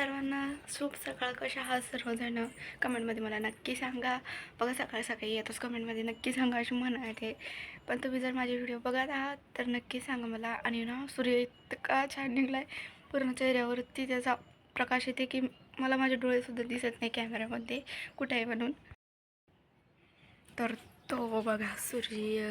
सर्वांना शुभ सकाळ कशा आहात सर्वजण? कमेंटमध्ये मला नक्की सांगा. बघा सकाळ सकाळी येतोच कमेंटमध्ये. नक्की सांगा अशी म्हणत आहे पण तुम्ही जर माझे व्हिडिओ बघत आहात तर नक्की सांगा मला. आणि ना सूर्य इतका छान निघला आहे पूर्ण चेहऱ्यावरती त्याचा प्रकाश येते की मला माझे डोळेसुद्धा दिसत नाही कॅमेऱ्यामध्ये कुठे आहे म्हणून. तर तो बघा सूर्य.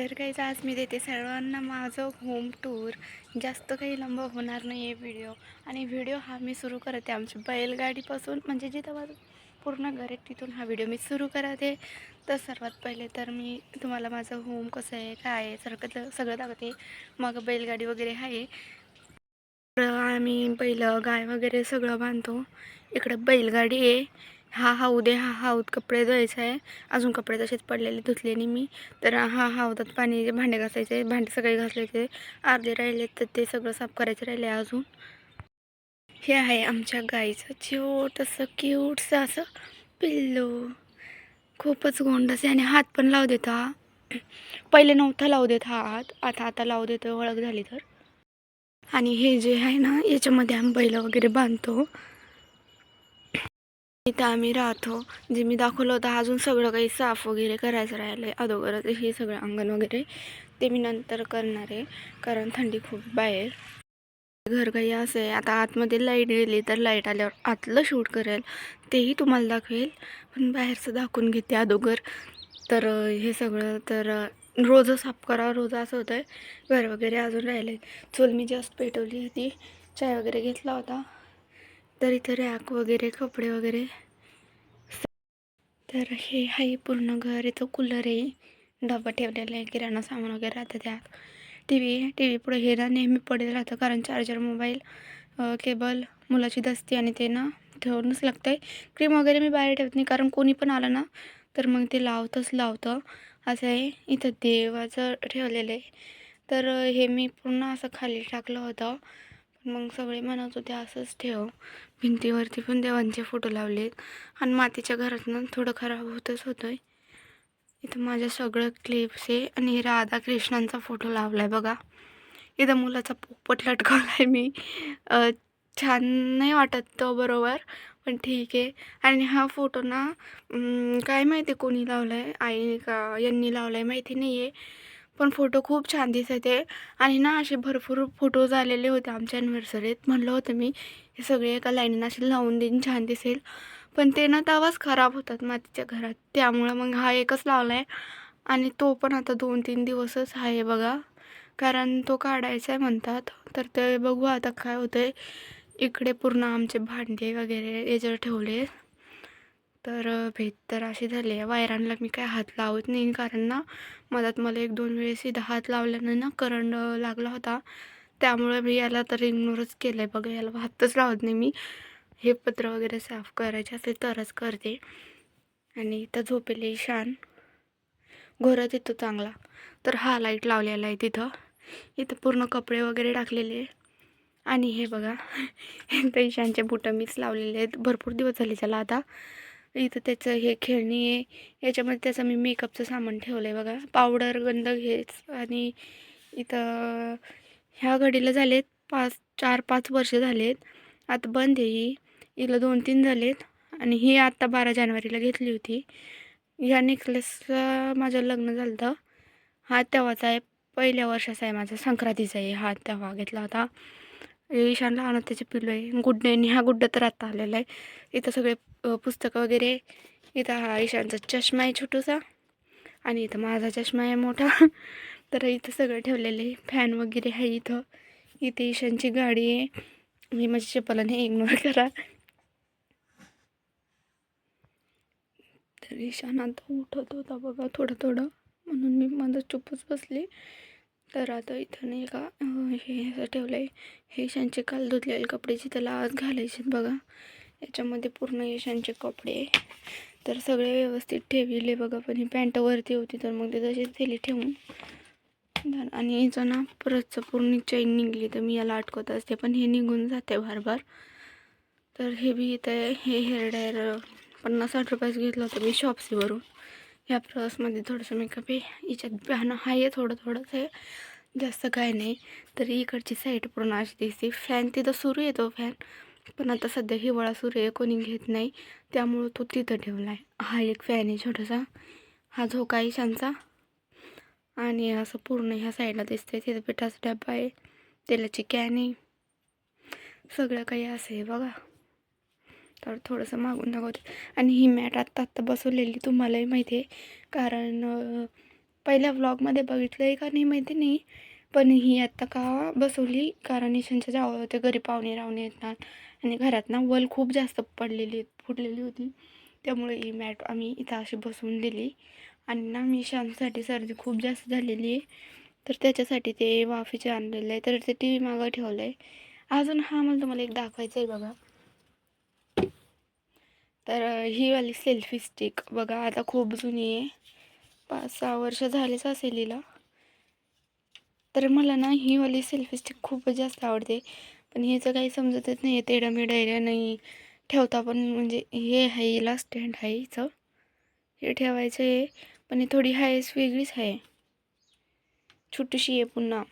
तर काहीच आज मी देते सर्वांना माझं होम टूर जास्त काही लंब होणार नाही आहे व्हिडिओ आणि व्हिडिओ हा मी सुरू करते आमच्या बैलगाडीपासून. म्हणजे जिथं माझं पूर्ण घर आहे तिथून हा व्हिडिओ मी सुरू करते. तर सर्वात पहिले तर मी तुम्हाला माझं होम कसं आहे काय आहे सगळं सगळं दाखवते. मग बैलगाडी वगैरे आहे. तर आम्ही बैल गाय वगैरे सगळं बांधतो. इकडं बैलगाडी आहे. हा हा आहे हा हाऊद कपडे धुवायचं आहे. अजून कपडे तसेच पडलेले धुतले नाही मी. तर हा हाऊदात पाणी भांडे घासायचे भांडे सगळे घासायचे अर्धे राहिले तर ते सगळं साफ करायचे राहिले अजून. हे आहे आमच्या गाईचं छोटंसं क्यूटसं असं पिल्लू खूपच गोंडस असे आणि हात पण लावू देत हा. पहिले नव्हता लावू देत हा हात. आता आता लावू देतो ओळख झाली तर. आणि हे जे आहे ना याच्यामध्ये आम्ही बैल वगैरे बांधतो. इथं आम्ही राहतो जे मी दाखवलं होतं अजून सगळं काही साफ वगैरे करायचं राहिलं आहे अगोदरच हे सगळं अंगण वगैरे ते मी नंतर करणार आहे कारण थंडी खूप बाहेर. घर काही असं आहे आता आतमध्ये लाइट गेली तर लाइट आल्यावर आतलं शूट करेल तेही तुम्हाला दाखवेल. पण बाहेरचं दाखवून घेते अगोदर. तर हे सगळं तर रोज साफ करा रोज असं होतं आहे घर वगैरे अजून राहिले चूल मी जस्ट पेटवली होती. चाय वगैरे घेतला होता. तर इथं रॅक वगैरे कपडे वगैरे. तर हे आहे पूर्ण घर इथं कूलर आहे. डबा ठेवलेला आहे किराणा सामान वगैरे राहतं त्यात. टी व्ही टी व्ही पुढे हे ना नेहमी पडेल राहतं कारण चार्जर मोबाईल केबल मुलाची दस्ती आणि ते ना ठेवूनच लागतं आहे क्रीम वगैरे मी बाहेर ठेवत नाही कारण कोणी पण आलं ना तर मग ते लावतंच लावतं. असं आहे इथं देवाचं ठेवलेलं आहे. तर हे मी पूर्ण असं खाली टाकलं होतं. मग सगळे म्हणत होते असंच ठेव. भिंतीवरती पण देवांचे फोटो लावलेत. आणि मातीच्या घरातनं थोडं खराब होतच होतं आहे इथं माझ्या सगळं क्लिप्स आहे आणि राधा कृष्णांचा फोटो लावला आहे बघा. इथं मुलाचा पोपट लटकवला आहे मी छान नाही वाटत तो बरोबर पण ठीक आहे. आणि हा फोटो ना काय माहिती कोणी लावला आहे आईने का यांनी लावला आहे माहिती नाही आहे पण फोटो खूप छान दिसत आहे. आणि ना असे भरपूर फोटोज आलेले होते आमच्या ॲनिव्हर्सरीत म्हणलं होतं मी हे सगळे एका लाईनीनं असे लावून देईन छान दिसेल. पण ते ना तवाच खराब होतात मातीच्या घरात. त्यामुळं मग हा एकच लावला आहे आणि तो पण आता दोन तीन दिवसच आहे बघा. कारण तो काढायचा आहे म्हणतात. तर ते बघू आता काय होतं आहे इकडे पूर्ण आमचे भांडे वगैरे याच्यावर ठेवले. तर भेट तर अशी झाली आहे. वायरांना मी काय हात लावत नाही. कारण ना मधात मला एक दोन वेळेस इथं हात लावल्यानं ना करंट लागला होता. त्यामुळे मी याला तर इग्नोरच केलं आहे बघा याला हातच लावत नाही मी. हे पत्र वगैरे साफ करायचे असेल तरच करते. आणि इथं झोपेले शान घोरत येतो चांगला. तर हा लाइट लावलेला आहे तिथं. इथं पूर्ण कपडे वगैरे टाकलेले आणि हे बघा पैशांचे बुटं मीच लावलेले आहेत. भरपूर दिवस झाले त्याला आता. इथं त्याचं हे खेळणी आहे. याच्यामध्ये त्याचं मी मेकअपचं सामान ठेवलं आहे बघा. पावडर गंध हेच आणि इथं ह्या घडीला झालेत पाच चार पाच वर्ष झालेत. आता बंद आहे ही. हिला दोन तीन झालेत. आणि ही आत्ता बारा जानेवारीला घेतली होती. ह्या नेकलेसचं माझं लग्न झालं होतं. हा तेव्हाचा आहे. पहिल्या वर्षाचा आहे माझा. संक्रांतीचा आहे. हा तेव्हा घेतला होता. ईशान लहान त्याचे पिल्लू आहे. गुड्डे हा गुड्डा तर आता आलेला आहे. इथं सगळे पुस्तकं वगैरे इथं हा ईशानचा चष्मा आहे छोटूसा. आणि इथं माझा चष्मा आहे मोठा. तर इथं सगळं ठेवलेलं आहे. फॅन वगैरे आहे इथं. इथे ईशानची गाडी आहे. मी माझी चप्पलाने इग्नोर करा. तर ईशान आता उठत होता बघा थोडं थोडं. म्हणून मी माझं चुपच बसली. तर आता इथं नाही का हे असं ठेवलं आहे हे शांचे काल धुतलेले कपडे जे त्याला आज घालायचे बघा. याच्यामध्ये पूर्ण यशांचे कपडे तर सगळे व्यवस्थित ठेवले बघा. पण ही पॅन्ट वरती होती तर मग ते तशीच दिली ठेवून आणि याचं ना परतचं पूर्ण चैन निघली तर मी याला अटकवत असते. पण हे निघून जाते बार बार तर हे बी इथं आहे. हे हेअर ड्रायर पन्नास साठ रुपयाच घेतलं होतं मी शॉप्सीवरून ह्या प्रवासमध्ये थोडंसं मेकअप आहे. याच्यात बॅन आहे थोडं थोडंच आहे. जास्त काय नाही. तरी इकडची साईड पूर्ण अशी दिसते. फॅन तिथं सुरू येतो फॅन पण आता सध्या हिवाळा सुरू आहे कोणी घेत नाही. त्यामुळं तो तिथं ठेवला आहे हा एक फॅन आहे छोटासा. हा झोका आहे छानचा आणि असं पूर्ण ह्या साईडला दिसते तिथं पिठाचा डब्बा आहे. तेलाची कॅन आहे. सगळं काही असं आहे बघा. तर थोडंसं मागून दाखवते. आणि ही मॅट आत्ता आत्ता बसवलेली तुम्हालाही माहिती आहे. कारण पहिल्या व्लॉगमध्ये बघितलं आहे का नाही माहिती नाही. पण ही आत्ता का बसवली? कारण निशांच्या जावं होते घरी पाहुणे रावणे येतात. आणि घरात ना वल खूप जास्त पडलेली फुटलेली होती. त्यामुळे ही मॅट आम्ही इथं अशी बसवून दिली. आणि ना मी शांतसाठी सर्दी खूप जास्त झालेली आहे. तर त्याच्यासाठी ते वाफीचे आणलेलं आहे. तर ते टी व्ही मागं ठेवलं आहे अजून हा मला तुम्हाला एक दाखवायचं आहे बघा. तर ही वाली सेल्फी स्टिक बघा आता खूप जुनी आहे. पाच सहा वर्ष झालेच असेल हिला तर मला ना ही वाली सेल्फी स्टिक खूपच जास्त आवडते. पण ह्याचं काही समजतच नाही आहे तेढं मेढं नाही ठेवता पण म्हणजे हे आहे हिला स्टँड आहे हिचं. हे ठेवायचं आहे पण हे थोडी हायस वेगळीच आहे. छोटीशी आहे पुन्हा.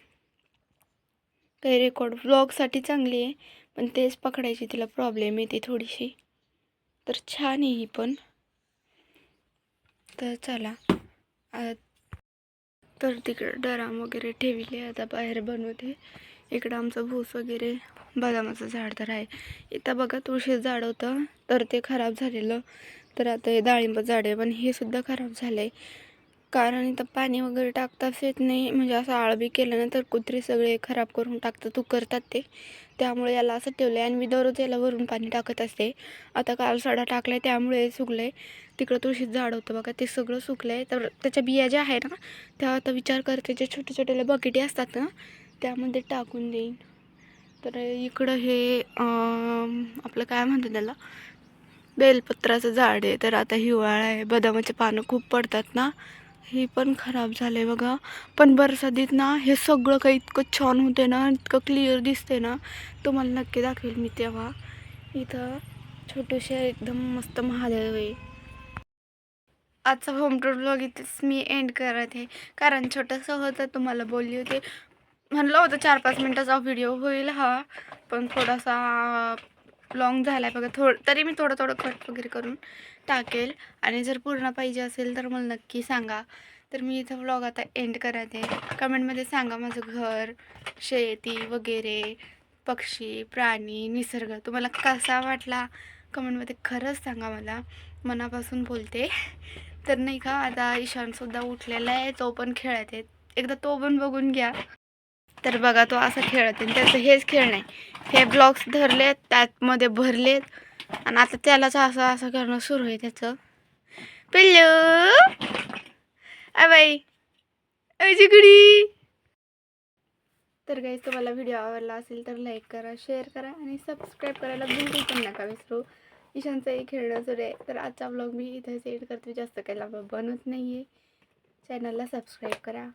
काही रेकॉर्ड ब्लॉगसाठी चांगली आहे पण तेच पकडायची तिला प्रॉब्लेम येते थोडीशी. तर छान आहे ही पण. तर चला. तर तिकडं डराम वगैरे ठेवले आता बाहेर बनवते. इकडं आमचं भूस वगैरे बदामाचं झाड तर आहे. इथं बघा तुळशी झाड होतं तर ते खराब झालेलं. तर आता हे डाळिंब झाड आहे पण हे सुद्धा खराब झालं आहे कारण इथं पाणी वगैरे टाकताच येत नाही. म्हणजे असं आळबी केलं ना तर कुत्री सगळे खराब करून टाकतात. तू करतात ते. त्यामुळे याला असं ठेवलं आहे आणि मी दररोज याला वरून पाणी टाकत असते. आता काल सडा टाकला आहे त्यामुळे सुकलं आहे तिकडं तुळशीत झाड होतं बघा ते सगळं सुकलं आहे तर त्याच्या बिया ज्या आहे ना त्या आता विचार करते जे छोटे छोटे बकेटी असतात ना त्यामध्ये टाकून देईन. तर इकडं हे आपलं काय म्हणतात त्याला? बेलपत्राचं झाड आहे. तर आता हिवाळा आहे. बदामाचे पानं खूप पडतात ना. हे पण खराब झालं आहे बघा. पण बरसातीत ना हे सगळं काही इतकं छान होते ना इतकं क्लिअर दिसते ना. तुम्हाला नक्की दाखवेल मी तेव्हा. इथं छोटेसे एकदम मस्त महादेव आहे. आजचा होम टूर ब्लॉग इथेच मी एंड करत आहे. कारण छोटंसं होतं तुम्हाला बोलली होते. म्हणलं होतं चार पाच मिनटाचा व्हिडिओ होईल हा. पण थोडासा लॉंग झाला आहे बघा. थोडं तरी मी थोडं थोडं कट वगैरे करून टाकेल. आणि जर पूर्ण पाहिजे असेल तर मला नक्की सांगा. तर मी इथं व्लॉग आता एंड करत. आहे कमेंटमध्ये सांगा माझं घर शेती वगैरे पक्षी प्राणी निसर्ग. तुम्हाला कसा वाटला? कमेंटमध्ये खरंच सांगा मला. मनापासून बोलते. तर नाही का आता ईशानसुद्धा उठलेला आहे. तो पण खेळत आहे. एकदा तो पण बघून घ्या. तर बघा तो असं खेळत आहे. त्याचं हेच खेळणं आहे हे ब्लॉक्स धरलेत त्यातमध्ये भरलेत. आणि आता त्यालाच असं असं करणं सुरू आहे त्याचं. पिल्लू! अ बाई! अजिगडी तर काही तुम्हाला व्हिडिओ आवडला असेल तर लाईक करा शेअर करा आणि सबस्क्राईब करायला बिलकुल पण नका विसरू. ईशानचंही खेळणं सुरू आहे. तर आजचा ब्लॉग मी इथेच एड करते. जास्त काही लांब बनवत नाही आहे चॅनलला सबस्क्राईब करा.